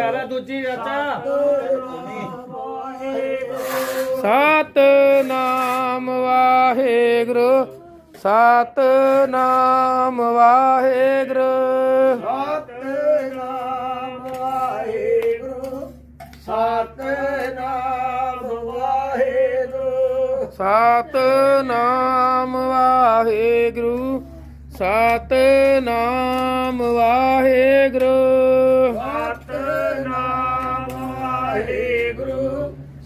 ਵਿਛਾਲਾ ਦੂਜੀ ਚਾਚਾ ਸਤ ਨਾਮ ਵਾਹਿਗੁਰੂ ਸਤ ਨਾਮ ਵਾਹਿਗੁਰੂ। ਸਤਿਨਾਮ ਵਾਹਿਗੁਰੂ ਸਤਿਨਾਮ ਵਾਹਿਗੁਰੂ। ਸਤ ਨਾਮ ਵਾਹਿਗੁਰੂ ਸਤ ਨਾਮ ਵਾਹਿਗੁਰੂ।